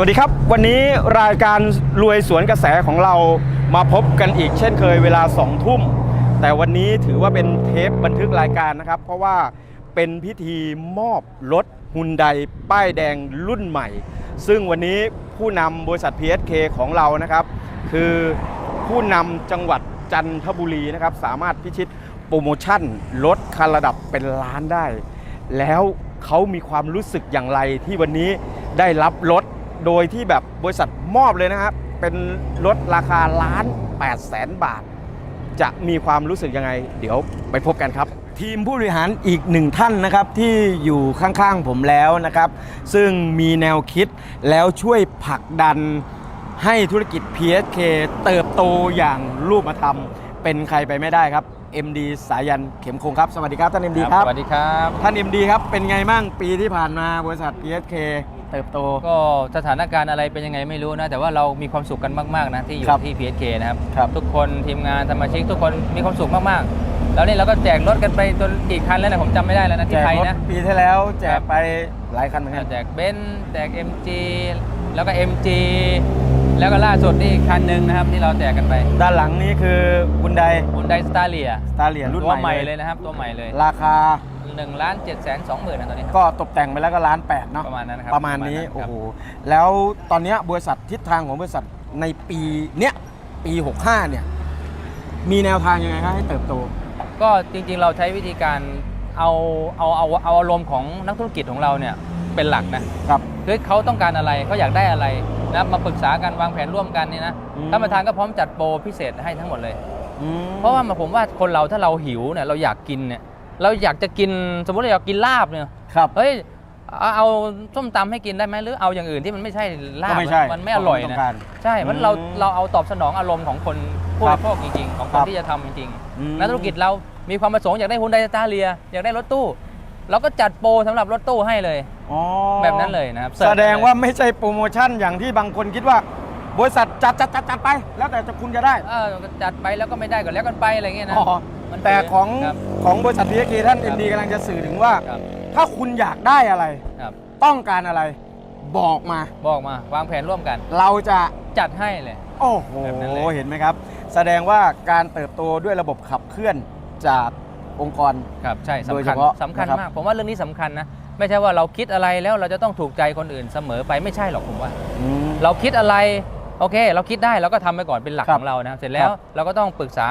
วัสดีครับ วันนี้รายการรวยสวนกระแสของเรามาพบกันอีกเช่นเคยเวลา2ทุ่ม แต่วันนี้ถือว่าเป็นเทปบันทึกรายการนะครับ เพราะว่าเป็นพิธีมอบรถฮุนไดป้ายแดงรุ่นใหม่ ซึ่งวันนี้ผู้นำบริษัท PSK ของเรานะครับ คือผู้นำจังหวัดจันทบุรีนะครับ สามารถพิชิตโปรโมชั่นรถคันระดับเป็นล้านได้ แล้วเขามีความรู้สึกอย่างไรที่วันนี้ได้รับรถ โดยที่แบบบริษัทมอบเลยนะครับ เป็นรถราคาล้าน8แสนบาท จะมีความรู้สึกยังไง เดี๋ยวไปพบกันครับ ทีมผู้บริหารอีกหนึ่งท่านนะครับที่อยู่ข้างๆผมแล้วนะครับ ซึ่งมีแนวคิดแล้วช่วยผลักดันให้ธุรกิจ PSK เติบโตอย่างรูปธรรม เป็นใครไปไม่ได้ครับ MD สายันเข็มคงครับ สวัสดีครับ ท่าน MD ครับ สวัสดีครับ ท่าน MD ครับ เป็นไงบ้างปีที่ผ่านมาบริษัท PSK เติบโต ก็สถานการณ์อะไรเป็นยังไงไม่รู้นะ แต่ว่าเรามีความสุขกันมากๆนะที่อยู่ครับที่ PSK นะครับครับ ทุกคนทีมงานสมาชิกทุกคนมีความสุขมากๆ แล้วนี่เราก็แจกรถกันไปจนกี่คันแล้วนะผมจำไม่ได้แล้วนะแจที่กไทยรถนะ ปีที่แล้วแจครักบ ไปหลายคันเหมือนกัน แจกเบนซ์แจก MG แล้วก็ MG แล้วก็ล่าสุดนี่อีกคันหนึ่งนะครับที่เราแจกกันไปด้านหลังนี้คือคุณได h ุนไดสตาร์เลีย สตาร์เลียรุ่นตัวใหใหม่ม่เลเลยยนะครับตัวใหม่เลย ราคา 1ล้าน7แสน2หมื่นนะตอนนี้ก็ตกแต่งไปแล้วก็ล้านแปดเนาะประมาณนั้นนะครับประมาณนี้ประมาณนั้นครับ โอ้โหแล้วตอนเนี้ยบริษัททิศทางของบริษัทในปีเนี้ยปี 65 เนี่ย มีแนวทางยังไงครับให้เติบโต ก็จริงๆเราใช้วิธีการเอาเอาเอาเอาอารมณ์ของนักธุรกิจของเราเนี่ยเป็นหลักนะครับเฮ้ยเขาต้องการอะไรเขาอยากได้อะไรนะมาปรึกษากันวางแผนร่วมกันนี่นะอืม ท่านประธานก็พร้อมจัดโปรพิเศษให้ทั้งหมดเลยอืมเพราะว่าผมว่าคนเราถ้าเราหิวเนี่ยเราอยากกินเนี่ย เราอยากจะกินสมมติเราอยากกินลาบเนี่ยครับเฮ้ยเอาเอาส้มตำให้กินได้ไหมหรือเอาอย่างอื่นที่มันไม่ใช่ลาก็บไม่ใช่มันไม่อร่อยต้นะงการใช่เพราะเราเราเอาตอบสนองอารมณ์ของคนผู้บครับริโภคจริงๆ ของคครันบที่จะทำจริงอืมๆนักธุรกิจเรามีความประสงค์อยากได้ฮุนไดสตาร์เลียอยากได้รถตู้เราก็จัดโปรสำหรับรถตู้ให้เลยอ๋อแบบนั้นเลยนะครับแสดงว่าไม่ใช่โปรโมชั่นอย่างที่บางคนคิดว่าบริษัทจัดจัดจัดจัดไป แล้วแต่จะคุณจะได้เออจัดไปแล้วก็ไม่ได้ก็แล้วกันไปอะไรเงี้ยนะอ๋อ มันแต่ของครับของบริษัท PSK ท่านครับ MD กำลังจะสื่อถึงว่า ครับถ้าคุณอยากได้อะไร ครับ ต้องการอะไร บอกมา บอกมาวางแผนร่วมกัน เราจะจัดให้เลย โอ้โหแบบนั้นเลย เห็นไหมครับ แสดงว่าการเติบโตด้วยระบบขับเคลื่อนจากองค์กร ครับ ใช่โดยสำคัญเฉพาะสำคัญนะครับ มาก ผมว่าเรื่องนี้สำคัญนะ ไม่ใช่ว่าเราคิดอะไรแล้วเราจะต้องถูกใจคนอื่นเสมอไปไม่ใช่หรอกผมว่า อืม เราคิดอะไร โอเค เราคิดได้เราก็ทำไปก่อนเป็นหลักครับของเรานะครับเสร็จแล้วครับเราก็ต้องปรึกษา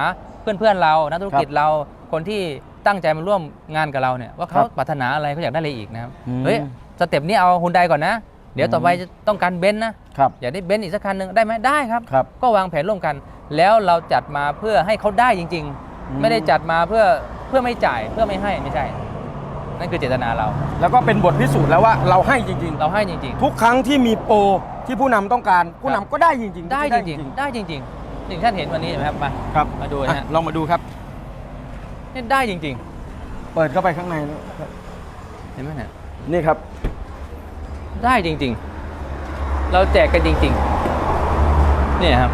เพื่อนๆเรา นักธุรกิจเรา คนที่ตั้งใจมาร่วมงานกับเราเนี่ยว่าเขาครับปรารถนาอะไรเขาอยากได้อะไรอีกนะครับอืมเฮ้ย สเต็ปนี้เอาฮุนไดก่อนนะ เดี๋ยวต่อไปอืมจะต้องการเบนซ์นะครับอยากได้เบนซ์อีกสักคันหนึ่งได้ไหมได้ครับครับ ก็วางแผนร่วมกัน แล้วเราจัดมาเพื่อให้เขาได้จริงอืมๆไม่ได้จัดมาเพื่อเพื่อไม่จ่ายเพื่อไม่ให้ไม่ใช่ นั่นคือเจตนาเรา แล้วก็เป็นบทพิสูจน์แล้วว่าเราให้จริงเราให้จริง ๆ ทุกครั้งที่มีโปรที่ผู้นำต้องการผู้นำก็ได้จริงๆๆได้จริง ๆ ได้จริง ๆ อย่างท่านเห็นวันนี้เห็นไหมครับมาครับมาดูนะอะฮะลองมาดูครับ นี่ได้จริง เปิดเข้าไปข้างในนะๆเห็นไหมเนี่ยนี่ครับ ได้จริง ๆ เราแจกกันจริง ๆ เนี่ยครับ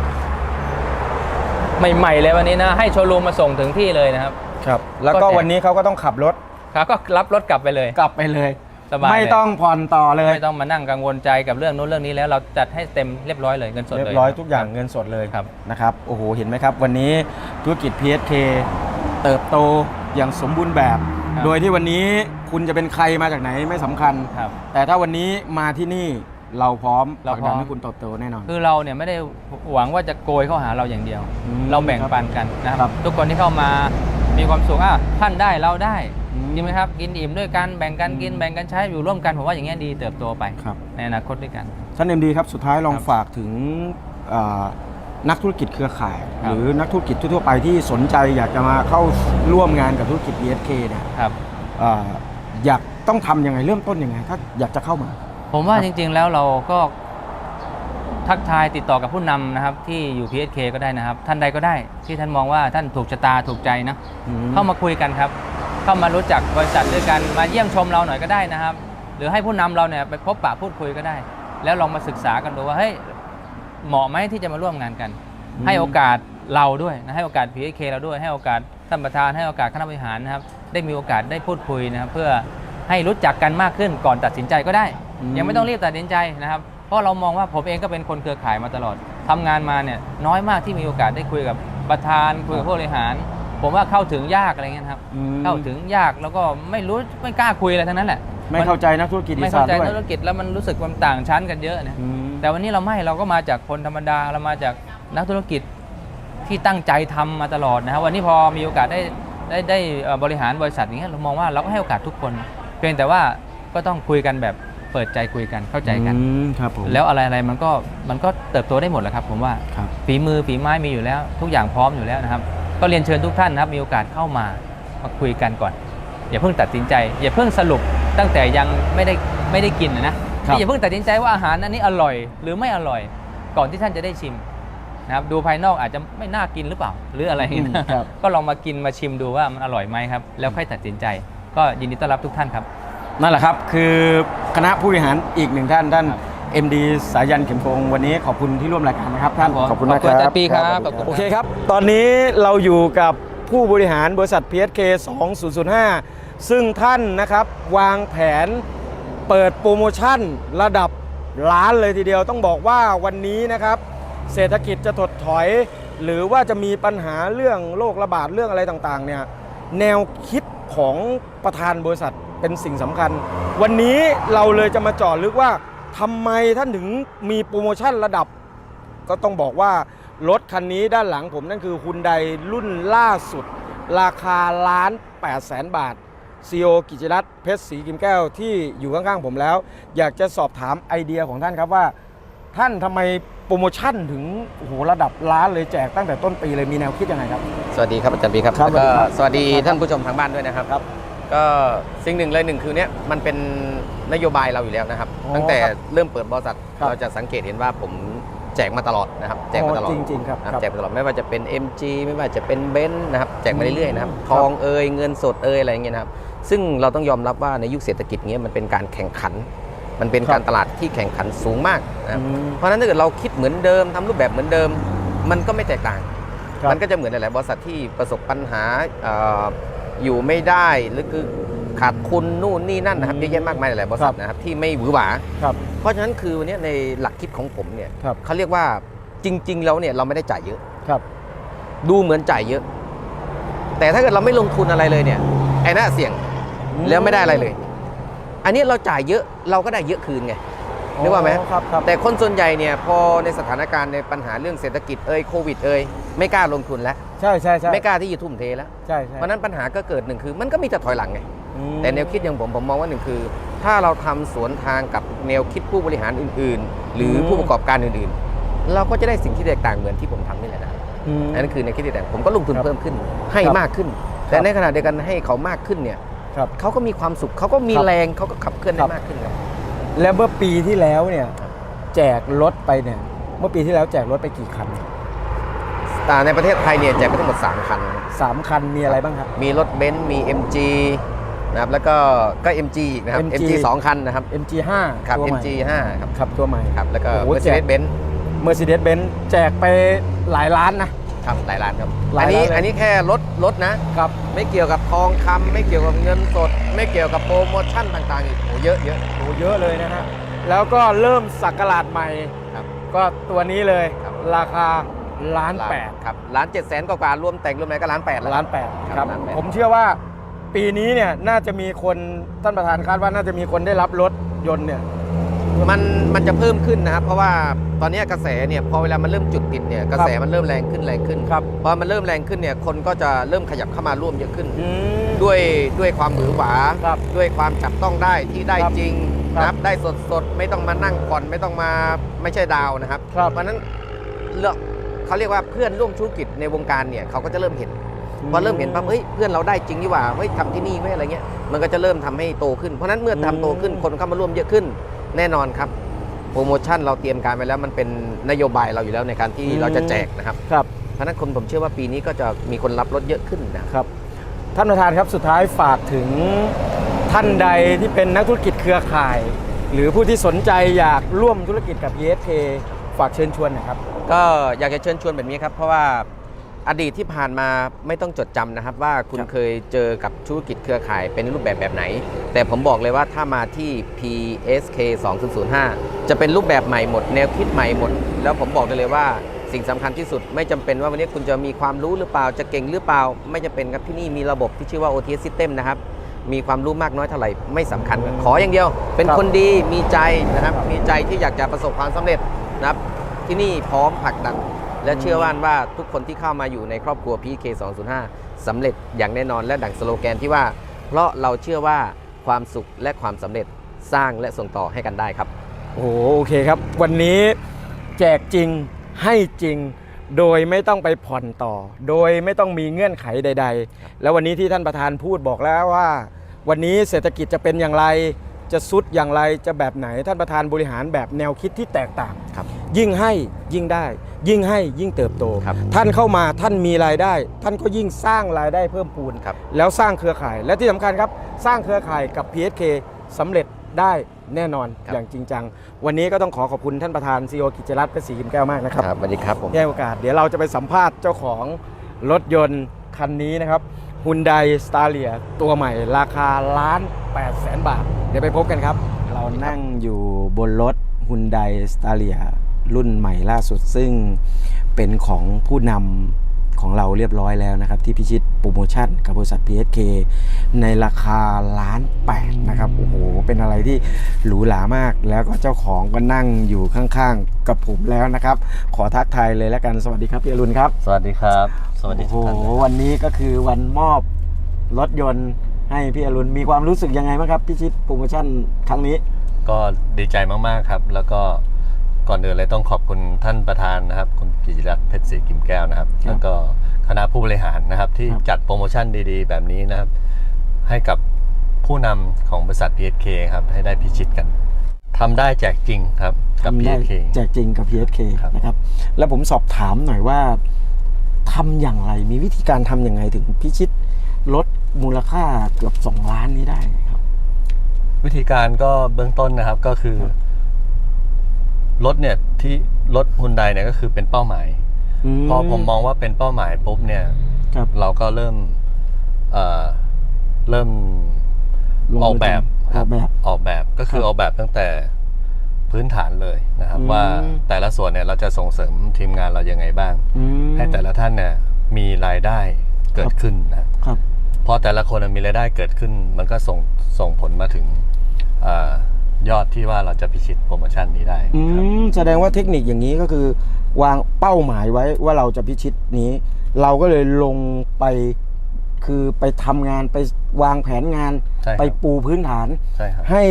ใหม่ๆเลยวันนี้นะ ให้โชว์รูมมาส่งถึงที่เลยนะครับ ครับ แล้วก็ก็แจก วันนี้เขาก็ต้องขับรถครับก็รับรถกลับไปเลย กลับไปเลย สบายไม่เลยต้องผ่อนต่อเลย ไม่ต้องมานั่งกังวลใจกับเรื่องนู้นเรื่องนี้แล้วเราจัดให้เต็มเรียบร้อยเลยเงินสดเลย เรียบร้อยทุกอย่างเงินสดเลยครับ นะครับ โอ้โห เห็นไหมครับ วันนี้ธุรกิจ PSK เติบโตอย่างสมบูรณ์แบบ ครับ โดยที่วันนี้คุณจะเป็นใครมาจากไหนไม่สำคัญ ครับ แต่ถ้าวันนี้มาที่นี่เราพร้อมผเราลักพร้ดัอนม ให้คุณเติบโตแน่นอน คือเราเนี่ยไม่ได้หวังว่าจะโกยเข้าหาเราอย่างเดียว อืมเราแบ่งปันกันนะคครัรับบทุกคนที่เข้ามามีความสุขอะท่านได้เราได้ อืมจริงไหมครับกินอิ่มด้วยกันแบ่งกันกินอืมแบ่งกันใช้อยู่ร่วมกันผมว่าอย่างเงี้ยดีเติบโตไปครับ ในอนาคตด้วยกัน ท่านเอ็มดีครับสุดท้ายลองครับฝากถึงเอ่อนักธุรกิจเครือข่ายครับหรือนักธุรกิจทั่วๆไปที่สนใจอยากจะมาเข้าร่วมงานกับธุรกิจ ESK เนี่ยครับเอ่ออยากต้องทำยังไงเริ่มต้นยังไง ถ้าอยากจะเข้ามา ผมว่าครับจริง ๆ แล้วเราก็ทักทายติดต่อกับผู้นำนะครับ ที่อยู่ PSK ก็ได้นะครับ ท่านใดก็ได้ที่ท่านมองว่าท่านถูกชะตาถูกใจนะเข้ามาคุยกันครับ เข้ามารู้จักบริษัทด้วยกันมาเยี่ยมชมเราหน่อยก็ได้นะครับ หรือให้ผู้นำเราเนี่ยไปพบปะพูดคุยก็ได้ แล้วลองมาศึกษากันดูว่าเฮ้ยเหมาะไหมที่จะมาร่วมงานกันอืมให้โอกาสเราด้วยนะให้โอกาส PSK เราด้วย ให้โอกาสท่านประธานให้โอกาสคณะบริหารนะครับได้มีโอกาสได้พูดคุยนะครับเพื่อให้รู้จักกันมากขึ้นก่อนตัดสินใจก็ได้อืมยังไม่ต้องรีบตัดสินใจนะครับ เพราะเรามองว่าผมเองก็เป็นคนเครือข่ายมาตลอดทำงานมาเนี่ยน้อยมากที่มีโอกาสได้คุยกับประธานคุยกับผู้บริหาร ผมว่าเข้าถึงยากอะไรเงี้ยครับอืมเข้าถึงยากแล้วก็ไม่รู้ไม่กล้าคุยอะไรทั้งนั้นแหละไม่เข้าใจนักธุรกิจอีไม่สาเข้านใจด้วยธุรกิจแล้วมันรู้สึกมันต่างชั้นกันเยอะนะ อืม แต่วันนี้เราไม่เราก็มาจากคนธรรมดาเรามาจากนักธุรกิจที่ตั้งใจทำมาตลอดนะครับวันนี้พอมีโอกาสได้ได้ได้เอ่อบริหารบริษัทอย่างเงี้ยเรามองว่าเราก็ให้โอกาสทุกคน เพียงแต่ว่าก็ต้องคุยกันแบบเปิดใจคุยกันเข้าใจกัน อืมครับผมแล้วอะไรอะไรมันก็มันก็เติบโตได้หมดแหละครับ ผมว่าครับ ฝีมือฝีไม้มีอยู่แล้ว ทุกอย่างพร้อมอยู่แล้วนะครับ ก็เรียนเชิญทุกท่านนะครับมีโอกาสเข้ามามาคุยกันก่อน อย่าเพิ่งตัดสินใจ อย่าเพิ่งสรุปตั้งแต่ยังไม่ได้ไม่ได้กินนะนะครับอย่าเพิ่งตัดสินใจว่าอาหารอันนี้อร่อย หรือไม่อร่อย ก่อนที่ท่านจะได้ชิมนะครับดูภายนอกอาจจะไม่น่ากินหรือเปล่า หรืออะไรอย่างนี้นะครับก็ลองมากินมาชิมดูว่ามันอร่อยไหมครับ แล้วค่อยตัดสินใจ ก็ยินดีต้อนรับทุกท่านครับ นั่นแหละครับคือคณะผู้บริหารอีกหนึ่งท่านท่าน MD สายันเข็มพงศ์วันนี้ขอบคุณที่ร่วมรายการนะครับท่านครับผมขอบคุณมากขอบคุณคอารัจาบรย์ปีครับขอบคุณโอเคครับ ตอนนี้เราอยู่กับผู้บริหารบริษัท PSK 2005 ซึ่งท่านนะครับวางแผนเปิดโปรโมชั่นระดับล้านเลยทีเดียวต้องบอกว่าวันนี้นะครับ เศรษฐกิจจะถดถอย หรือว่าจะมีปัญหาเรื่องโรคระบาดเรื่องอะไรต่างๆเนี่ยแนวคิดของประธานบริษัทเป็นสิ่งสำคัญ วันนี้เราเลยจะมาเจาะลึกว่า ทำไมท่านถึงมีโปรโมชั่นระดับ ก็ต้องบอกว่ารถคันนี้ด้านหลังผมนั่นคือฮุนไดรุ่นล่าสุด ราคาล้าน8แสนบาทซีโอกิจรัตน์เพชรศรีกิมแก้วที่อยู่ข้างๆผมแล้ว อยากจะสอบถามไอเดียของท่านครับว่า ท่านทำไมโปรโมชั่นถึงโอ้โหระดับล้านเลยแจกตั้งแต่ต้นปีเลยมีแนวคิดยังไงครับ สวัสดีครับอาจารย์ปีครับครับแล้วก็สสวัวัสสดีดีครับท่านผู้ชมทางบ้านด้วยนะครับครับ ก็สิ่งหนึ่งเลยหนึ่งคือเนี้ยมันเป็น นโยบายเราอยู่แล้วนะครับ อ๋อตั้งแต่ครับเริ่มเปิดบริษัทครับ เราจะสังเกตเห็นว่าผมแจกมาตลอดนะครับแจกมาตลอดจริงๆครับนะครับครับแจกมาตลอดไม่ว่าจะเป็น MG ไม่ว่าจะเป็นเบนซ์นะครับแจกมาเรื่อยๆนะครับครับทองเอยเงินสดเอยอะไรอย่างเงี้ยนะครับซึ่งเราต้องยอมรับว่าในยุคเศรษฐกิจเงี้ยมันเป็นการแข่งขัน มันเป็นการตลาดที่แข่งขันสูงมากนะครับ อืม เพราะฉะนั้นถ้าเกิดเราคิดเหมือนเดิมทำรูปแบบเหมือนเดิม มันก็ไม่แตกต่าง ครับมันก็จะเหมือนหลาย ๆ บริษัทที่ประสบปัญหาเอ่ออยู่ไม่ได้หรือคือ ขาดทุนนู่นนี่นั่นนะครับอืมเยอะแยะมากมายหลายๆบริษัทนะครับที่ไม่หวือหวาครับ เพราะฉะนั้นคือวันนี้ในหลักคิดของผมเนี่ยครับ เขาเรียกว่าจริง ๆ แล้วเนี่ยเราไม่ได้จ่ายเยอะ ครับ ดูเหมือนจ่ายเยอะ แต่ถ้าเกิดเราไม่ลงทุนอะไรเลยเนี่ยไอ้น่าเสี่ยงแล้วไม่ได้อะไรเลย อันนี้เราจ่ายเยอะเราก็ได้เยอะคืนไงนึกว่าไหมอ๋อครับครับแต่คนส่วนใหญ่เนี่ยพอในสถานการณ์ในปัญหาเรื่องเศรษฐกิจเอ่ยโควิดเอ่ยไม่กล้าลงทุนแล้ว ใช่ใช่ใช่ไม่กล้าที่จะทุ่มเทแล้ว ใช่ใช่เพราะฉะนั้นปัญหาก็เกิดหนึ่งคือ มันก็มีแต่ถอยหลังไงอืม แต่แนวคิดอย่างผมผมมองว่าหนึ่งคือ ถ้าเราทำสวนทางกับแนวคิดผู้บริหารอื่น ๆ หรือผู้ประกอบการอื่น ๆ เราก็จะได้สิ่งที่แตกต่างเหมือนที่ผมทำนี่แหละนะอืมอันนั้นคือแนวคิดที่แตกต่างผมก็ลงทุนครับเพิ่มขึ้นให้ครับมากขึ้น แต่ในขณะเดียวกันให้เขามากขึ้นเนี่ยครับเขาก็มีความสุขเขาก็มีครับแรงเขาก็ขับเคลื่อนครัได้บมากขึ้นครับแล้วเมื่อปีที่แล้วเนี่ยแจกรถไปเนี่ยเมื่อปีที่แล้วแจกรถไปกี่คันแต่ในประเทศไทยเนี่ยแจกไปทั้งหมดสามคันสามคันมีอะไรบ้างครับ มีรถเบนซ์มี MG นะครับแล้วก็ก็ MG อีกนะครับ MG MG สองคันนะครับ MG 5 ครับ ตัวใหม่ MG 5ครับครับตัวใหม่ครับแล้วก็ โอ้โหแจก Mercedes Benz Mercedes Benz แจกไปหลายล้านนะ ครับหลายล้านครับหลายอันนี้ล้านเลย อันนี้แค่รถรถนะครับ ไม่เกี่ยวกับทองคำไม่เกี่ยวกับเงินสด ไม่เกี่ยวกับโปรโมชั่นต่างๆอีกโอ้เยอะเยอะ โอ้เยอะเลยนะฮะ แล้วก็เริ่มสักราดใหม่ ครับก็ตัวนี้เลยครับ ราคาล้านแปดครับล้านเจ็ดแสนกว่ารวมแต่งรวมอะไรก็ล้านแปดแล้ว ล้านแปดครับครับล้านแปด ผมเชื่อว่า ปีนี้เนี่ยน่าจะมีคนท่านประธานคาดว่าน่าจะมีคนได้รับรถยนต์เนี่ย มันมันจะเพิ่มขึ้นนะครับ เพราะว่าตอนนี้กระแสเนี่ยพอเวลามันเริ่มจุดติดเนี่ยกระแสมันเริ่มแรงขึ้นแรงขึ้นครับพอมันเริ่มแรงขึ้นเนี่ยคนก็จะเริ่มขยับเข้ามาร่วมเยอะขึ้นอืมด้วยด้วยความหวือหวาครับด้วยความจับต้องได้ที่ได้ครับจริงครับนะครับได้สดสดๆไม่ต้องมานั่งผ่อนไม่ต้องมาไม่ใช่ดาวนะครับครับเพราะฉะนั้นเลือกเขาเรียกว่าเพื่อนร่วมธุรกิจในวงการเนี่ยเขาก็จะเริ่มเห็น พอเริ่มเห็นปั๊บเฮ้ยเพื่อนเราได้จริงนี่หว่าเฮ้ยทำที่นี่ไว้ยอะไรเงี้ยมันก็จะเริ่มทำให้โตขึ้น เพราะฉะนั้นเมื่อทำโตขึ้นคนเข้ามาร่วมเยอะขึ้นแน่นอนครับโปรโมชั่นเราเตรียมการไปแล้วมันเป็นนโยบายเราอยู่แล้วในการที่อืมเราจะแจกนะครับครับเพราะฉะนั้นคนผมเชื่อว่าปีนี้ก็จะมีคนรับรถเยอะขึ้นนะครับครับท่านประธานครับสุดท้ายฝากถึงท่านใดที่เป็นนักธุรกิจเครือข่าย หรือผู้ที่สนใจอยากร่วมธุรกิจกับ ESK ฝากเชิญชวนหนะครับ ก็อยากจะเชิญชวนแบบนี้ครับ เพราะว่า อดีตที่ผ่านมาไม่ต้องจดจำนะครับ ว่าคุณครับเคยเจอกับธุรกิจเครือข่ายเป็นรูปแบบแบบไหน แต่ผมบอกเลยว่าถ้ามาที่ PSK 2005 จะเป็นรูปแบบใหม่หมด แนวคิดใหม่หมด แล้วผมบอกได้เลยว่าสิ่งสำคัญที่สุดไม่จำเป็นว่าวันนี้คุณจะมีความรู้หรือเปล่าจะเก่งหรือเปล่า ไม่จำเป็นครับที่นี่มีระบบที่ชื่อว่า OTS System นะครับ มีความรู้มากน้อยเท่าไหร่ไม่สำคัญครับขออย่างเดียว เป็นครับคนดีมีใจนะครับ มีใจที่อยากจะประสบความสำเร็จนะครับ ที่นี่พร้อมผลักดัน และเชื่อว่านว่าทุกคนที่เข้ามาอยู่ในครอบครัว PK 205สำเร็จอย่างแน่นอนและดังสโลแกนที่ว่า เพราะเราเชื่อว่าความสุขและความสำเร็จสร้างและส่งต่อให้กันได้ครับ โอ้โหโอเคครับ วันนี้แจกจริงให้จริง โดยไม่ต้องไปผ่อนต่อ โดยไม่ต้องมีเงื่อนไขใด ๆ แล้ววันนี้ที่ท่านประธานพูดบอกแล้วว่า วันนี้เศรษฐกิจจะเป็นอย่างไร จะสุดอย่างไรจะแบบไหนท่านประธานบริหารแบบแนวคิดที่แตกต่าง ครับ ยิ่งให้ยิ่งได้ ยิ่งให้ยิ่งเติบโต ครับท่านเข้ามาท่านมีรายได้ ท่านก็ยิ่งสร้างรายได้เพิ่มพูน ครับ แล้วสร้างเครือข่ายและที่สำคัญครับ สร้างเครือข่ายกับ PSK สำเร็จได้แน่นอนครับ อย่างจริงจัง วันนี้ก็ต้องขอขอบคุณท่านประธานซีโอกิจรัตน์เพชรศรีกิมแก้วมากนะครับ ครับสวัสดีครับผมที่ให้โอกาสเดี๋ยวเราจะไปสัมภาษณ์เจ้าของรถยนต์คันนี้นะครับ ฮุนไดสตาเลียตัวใหม่ราคาล้าน8แสนบาท เดี๋ยวไปพบกันครับ เรานั่งอยู่บนรถฮุนไดสตาเลียรุ่นใหม่ล่าสุดซึ่งเป็นของผู้นำ ของเราเรียบร้อยแล้วนะครับ ที่พิชิตโปรโมชั่นกับบริษัท PSK ในราคาล้านแปดนะครับโอ้โหเป็นอะไรที่หรูหรามาก แล้วก็เจ้าของก็นั่งอยู่ข้างๆกับผมแล้วนะครับ ขอทักทายเลยแล้วกันสวัสดีครับพี่อรุณครับ สวัสดีครับ สวัสดีทุกโอ้ท่านโหนะครับวันนี้ก็คือวันมอบรถยนต์ให้พี่อรุณมีความรู้สึกยังไงบ้างครับพิชิตโปรโมชั่นครั้งนี้ ก็ดีใจมากๆครับ แล้วก็ ก่อนอื่นเลยต้องขอบคุณท่านประธานนะครับ คุณกิจิรัตน์เพชรศรีกิมแก้วนะครับครับ แล้วก็คณะผู้บริหารนะครับ ที่ครับจัดโปรโมชั่นดีๆ แบบนี้นะครับ ให้กับผู้นำของบริษัท PSK ครับ ให้ได้พิชิตกันทำได้แจกจริงครับกับ ทำได้ PSK แจกจริงกับ PSK ครับ นะครับ แล้วผมสอบถามหน่อยว่าทำอย่างไรมีวิธีการทำอย่างไรถึงพิชิตลดมูลค่าเกือบ 2 ล้านนี้ได้ครับ วิธีการก็เบื้องต้นนะครับก็คือร ถเนี่ยที่รถฮุนไดเนี่ยก็คือเป็นเป้าหมาย พอผมมองว่าเป็นเป้าหมายปุ๊บเนี่ยครับเราก็เริ่มเอ่อเริ่มลงมือออกแบบทำครัออกแบบ ออกแบบก็คือครับออกแบบตั้งแต่พื้นฐานเลยนะครับ อืม ว่าแต่ละส่วนเนี่ยเราจะส่งเสริมทีมงานเรายังไงบ้าง อืม ให้แต่ละท่านเนี่ยมีรายได้เกิดขึ้นนะครับ พอแต่ละคนมีรายได้เกิดขึ้น มันก็ส่งส่งผลมาถึงเออ ยอดที่ว่าเราจะพิชิตโปรโมชั่นนี้ได้อืครับมแสดงว่าเทคนิคอย่างนี้ก็คือ วางเป้าหมายไว้ว่าเราจะพิชิตนี้ เราก็เลยลงไปคือไปทำงานไปวางแผนงาน ใช่ครับไปปูพื้นฐาน ใช่ครับให้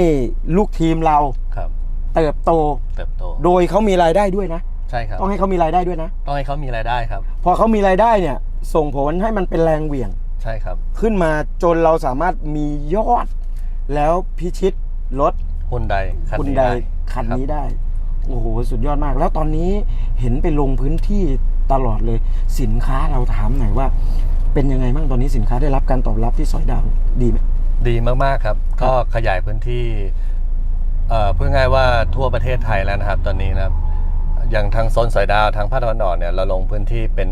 ลูกทีมเราครับ เติบโต เติบโตโดยเขามีรายได้ด้วยนะ ใช่ครับ ต้องให้เขามีรายได้ด้วยนะ ต้องให้เขามีรายได้ครับ พอเขามีรายได้เนี่ย ส่งผลให้มันเป็นแรงเหวี่ยง ใช่ครับ ขึ้นมาจนเราสามารถมียอด แล้วพิชิตรถ ฮุนไดคันคุณนี้ใดได้ คันนี้รับได้ โอ้โห สุดยอดมาก แล้วตอนนี้เห็นไปลงพื้นที่ตลอดเลย สินค้าเราถามหน่อยว่า เป็นยังไงบ้างตอนนี้สินค้าได้รับการตอบรับที่สอยดาวดีไหม ดีมาก ๆ ครับ ก็ขยายพื้นที่เอ่อพูดง่ายๆว่าทั่วประเทศไทยแล้วนะครับ ตอนนี้นะครับ อย่างทางโซนสอยดาวทางภาคตะวันออกเนี่ยเราลงพื้นที่เป็น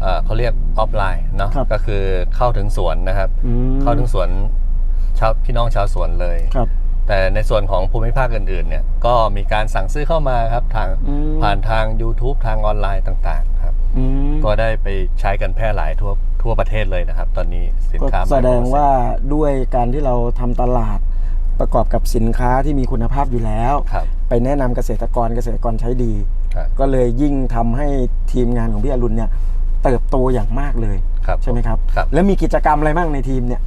เอ่อเขาเรียกออฟไลน์เนาะครับ ก็คือเข้าถึงสวนนะครับ อืมเข้าถึงสวนชาวพี่น้องชาวสวนเลย ครับ แต่ในส่วนของภูมิภาคอื่นๆเนี่ยก็มีการสั่งซื้อเข้ามาครับทางอืม ผ่านทาง YouTube ทางออนไลน์ต่างๆครับ อืมก็ได้ไปใช้กันแพร่หลายทั่วทั่วประเทศเลยนะครับ ตอนนี้สินก็ค้า แสดงว่าด้วยการที่เราทำตลาดประกอบกับสินค้าที่มีคุณภาพอยู่แล้ว ครับ ไปแนะนำเกษตรกรเกษตรกรใช้ดี ครับก็เลยยิ่งทำให้ทีมงานของพี่อรุณเนี่ยเติบโตอย่างมากเลยครับใช่ไหมครับ ครับ แล้วมีกิจกรรมอะไรบ้างในทีมเนี่ย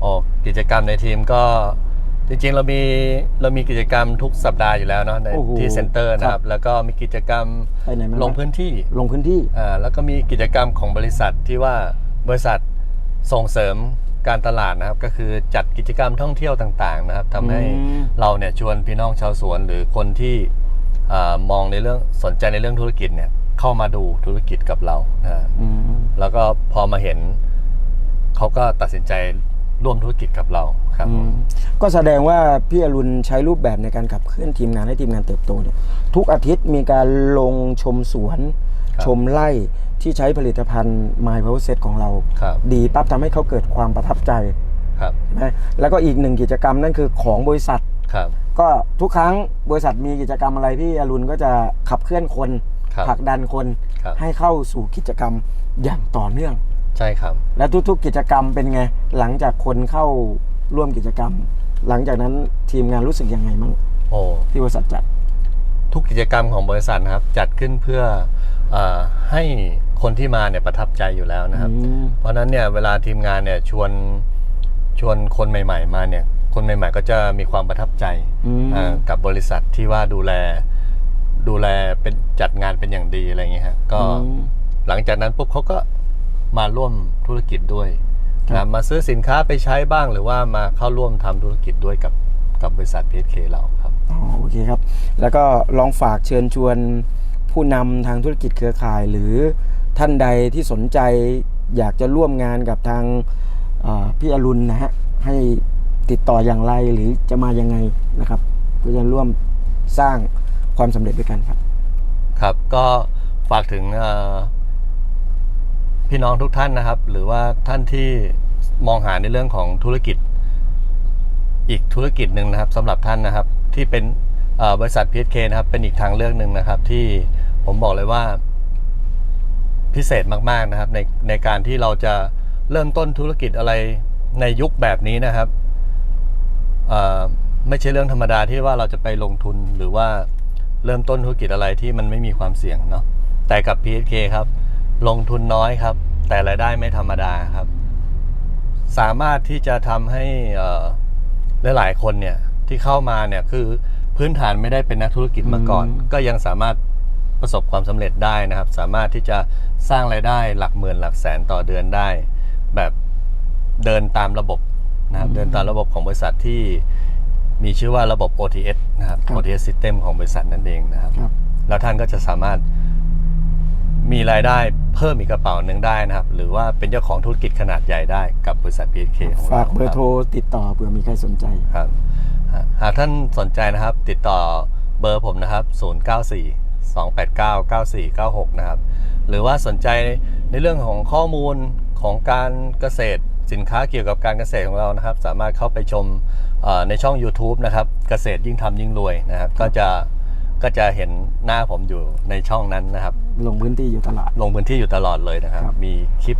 โอ้กิจกรรมในทีมก็ จริงๆ เรามีเรามีกิจกรรมทุกสัปดาห์อยู่แล้วเนาะในโอ้โหที่เซ็นเตอร์นะคครัรับบแล้วก็มีกิจกรรมไปไหนมาลงพื้นที่ลงพื้นที่ อ่าแล้วก็มีกิจกรรมของบริษัทที่ว่าบริษัทส่งเสริมการตลาดนะครับ ก็คือจัดกิจกรรมท่องเที่ยวต่าง ๆ นะครับทำให้อืม เราเนี่ยชวนพี่น้องชาวสวนหรือคนที่อามองในเรื่องสนใจในเรื่องธุรกิจเนี่ยเข้ามาดูธุรกิจกับเรานะ อืม แล้วก็พอมาเห็นเขาก็ตัดสินใจ ร่วมธุรกิจกับเราครับอืผมมก็แสดงว่าพี่อรุณใช้รูปแบบในการขับเคลื่อนทีมงานให้ทีมงานเติบโตเนี่ยทุกอาทิตย์มีการลงชมสวน ชมไล่ที่ใช้ผลิตภัณฑ์ My Power Set ของเรา ครับ ดีปั๊บทำให้เขาเกิดความประทับใจครับใช่ไหมแล้วก็อีกหนึ่งกิจกรรมนั่นคือของบริษัท ครับ ก็ทุกครั้งบริษัทมีกิจกรรมอะไรพี่อรุณก็จะขับเคลื่อนคนครับผลักดันคน ครับ ให้เข้าสู่กิจกรรมอย่างต่อเนื่อง ใช่ครับ และทุกๆกิจกรรมเป็นไง หลังจากคนเข้าร่วมกิจกรรม หลังจากนั้นทีมงานรู้สึกยังไงมั่งโอ้ที่บริษัทจัด ทุกกิจกรรมของบริษัทนะครับ จัดขึ้นเพื่อเออให้คนที่มาเนี่ยประทับใจอยู่แล้วนะครับอืมเพราะฉะนั้นเนี่ยเวลาทีมงานเนี่ยชวนชวนคนใหม่ ๆ มาเนี่ย คนใหม่ ๆ ก็จะมีความประทับใจอืมอ่ากับบริษัทที่ว่าดูแลดูแลเป็นจัดงานเป็นอย่างดีอะไรเงี้ยฮะก็อืมหลังจากนั้นปุ๊บเขาก็ มาร่วมธุรกิจด้วยครับนะมาซื้อสินค้าไปใช้บ้างหรือว่ามาเข้าร่วมทำธุรกิจด้วยกับกับบริษัท PSK เราครับอ๋อโอเคครับ แล้วก็ลองฝากเชิญชวนผู้นำทางธุรกิจเครือข่าย หรือท่านใดที่สนใจอยากจะร่วมงานกับทางเอ่อพี่อรุณนะฮะให้ติดต่ออย่างไรหรือจะมายังไงนะครับเพื่อจะร่วมสร้างความสำเร็จด้วยกันครับ ครับก็ฝากถึงเอ่อ พี่น้องทุกท่านนะครับ หรือว่าท่านที่มองหาในเรื่องของธุรกิจ อีกธุรกิจหนึ่งนะครับสำหรับท่านนะครับ ที่เป็นบริษัท PSK นะครับ เป็นอีกทางเลือกหนึ่งนะครับ ที่ผมบอกเลยว่าพิเศษมากๆนะครับในในการที่เราจะเริ่มต้นธุรกิจอะไรในยุคแบบนี้นะครับไม่ใช่เรื่องธรรมดาที่ว่าเราจะไปลงทุนหรือว่าเริ่มต้นธุรกิจอะไรที่มันไม่มีความเสี่ยงเนาะแต่กับ PSK ครับ ลงทุนน้อยครับ แต่รายได้ไม่ธรรมดาครับ สามารถที่จะทำให้เอ่อหลายๆคนเนี่ยที่เข้ามาเนี่ยคือพื้นฐานไม่ได้เป็นนักธุรกิจมาก่อนอืมก็ยังสามารถประสบความสำเร็จได้นะครับ สามารถที่จะสร้างรายได้หลักหมื่นหลักแสนต่อเดือนได้ แบบเดินตามระบบนะครับเดินตามระบบของบริษัทที่มีชื่อว่าระบบ OTS นะครับครับ OTS System ของบริษัทนั่นเองนะครับครับแล้วท่านก็จะสามารถ มีรายได้เพิ่มอีกกระเป๋าหนึ่งได้นะครับ หรือว่าเป็นเจ้าของธุรกิจขนาดใหญ่ได้กับบริษัท PSK ของเราฝากเบอร์โทรคติดต่อเผื่อมีใครสนใจ ครับครับหากท่านสนใจนะครับ ติดต่อเบอร์ผมนะครับ 094 289 9496 นะครับ หรือว่าสนใจในเรื่องของข้อมูลของการเกษตรสินค้าเกี่ยวกับการเกษตรของเรานะครับ สามารถเข้าไปชมเอ่อในช่อง YouTube นะครับ เกษตรยิ่งทำยิ่งรวยนะครับ ก็จะ ก็จะเห็นหน้าผมอยู่ในช่องนั้นนะครับ ลงพื้นที่อยู่ตลาดลงพื้นที่อยู่ตลอดเลยนะครับ ครับ มีคลิป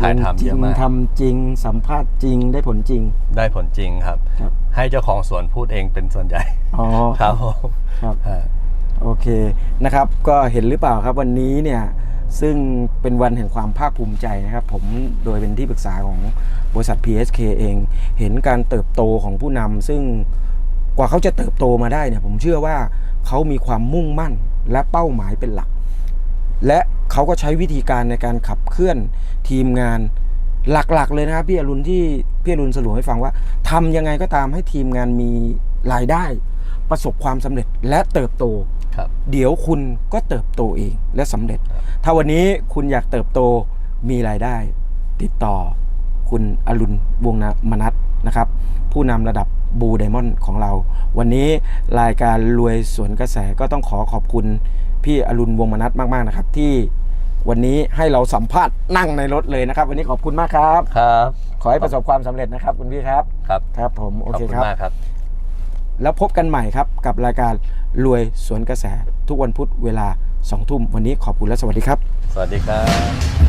ถ่ายลงทำจริเยงอะมากทำจริงสัมภาษณ์จริงได้ผลจริง ได้ผลจริงครับ ครับ ให้เจ้าของสวนพูดเองเป็นส่วนใหญ่ อ๋อ ครับผมครับฮะโอเคนะครับก็เห็นหรือเปล่าครับวันนี้เนี่ยซึ่งเป็นวันแห่งความภาคภูมิใจนะครับ ผมโดยเป็นที่ปรึกษาของบริษัท PSK เอง เห็นการเติบโตของผู้นำซึ่งกว่าเขาจะเติบโตมาได้เนี่ยผมเชื่อว่า เขามีความมุ่งมั่นและเป้าหมายเป็นหลัก และเขาก็ใช้วิธีการในการขับเคลื่อนทีมงานหลักๆ เลยนะครับพี่อรุณที่พี่อรุณสรุปให้ฟังว่าทำยังไงก็ตามให้ทีมงานมีรายได้ ประสบความสำเร็จและเติบโตครับเดี๋ยวคุณก็เติบโตเองและสำเร็จครับถ้าวันนี้คุณอยากเติบโตมีรายได้ ติดต่อคุณอรุณวงศ์มนัทนะครับ ผู้นำระดับ บูไดมอนด์ของเรา วันนี้รายการรวยสวนกระแสก็ต้องขอขอบคุณพี่อรุณวงศ์มนัทมาก ๆ นะครับ ที่วันนี้ให้เราสัมภาษณ์นั่งในรถเลยนะครับ วันนี้ขอบคุณมากครับ ครับ ขอให้ประสบความสำเร็จนะครับ คุณพี่ครับ ครับ ครับผมโอขอบเคคุณครับ มากครับ แล้วพบกันใหม่ครับกับรายการรวยสวนกระแสทุกวันพุธเวลา2ทุ่มวันนี้ขอบคุณและสวัสดีครับ สวัสดีครับ